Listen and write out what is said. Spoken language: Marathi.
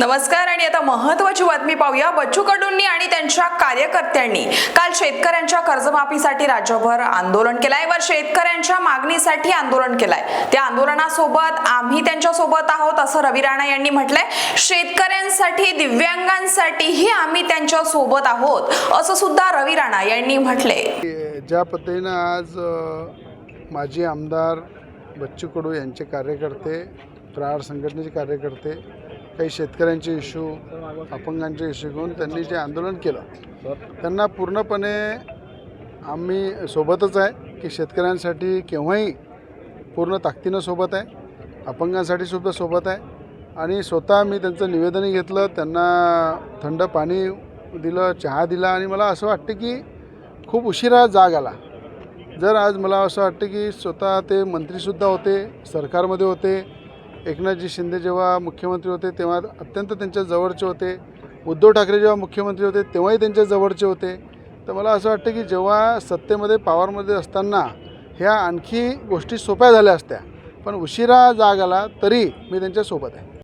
नमस्कार आणि आता महत्वाची बातमी पाहूया. बच्चू कडूंनी आणि त्यांच्या कार्यकर्त्यांनी काल शेतकऱ्यांच्या कर्जमाफीसाठी राज्यभर आंदोलन केलंय. व शेतकऱ्यांच्या मागणीसाठी आंदोलन केलंय. त्या आंदोलनासोबत आम्ही त्यांच्यासोबत आहोत असं रवी राणा यांनी म्हटलंय. शेतकऱ्यांसाठी दिव्यांगांसाठीही आम्ही त्यांच्यासोबत आहोत असं सुद्धा रवी राणा यांनी म्हटलंय. ज्या पद्धतीनं आज माजी आमदार बच्चू कडू यांचे कार्यकर्ते प्रहार संघटनेचे कार्यकर्ते काही शेतकऱ्यांचे इश्यू अपंगांचे इश्यू घेऊन त्यांनी जे आंदोलन केलं त्यांना पूर्णपणे आम्ही सोबतच आहे की शेतकऱ्यांसाठी केव्हाही पूर्ण ताकदीनं सोबत आहे अपंगांसाठी सुद्धा सोबत आहे. आणि स्वतः मी त्यांचं निवेदनही घेतलं त्यांना थंड पाणी दिलं चहा दिला आणि मला असं वाटतं की खूप उशिरा जाग आला. जर आज मला असं वाटतं की स्वतः ते मंत्रीसुद्धा होते सरकारमध्ये होते एकनाथजी शिंदे जेव्हा मुख्यमंत्री होते तेव्हा अत्यंत त्यांच्या जवळचे होते. उद्धव ठाकरे जेव्हा मुख्यमंत्री होते तेव्हाही त्यांच्या जवळचे होते. तर मला असं वाटतं की जेव्हा सत्तेमध्ये पॉवरमध्ये असताना ह्या आणखी गोष्टी सोप्या झाल्या असत्या. पण उशिरा जाग आला तरी मी त्यांच्यासोबत आहे.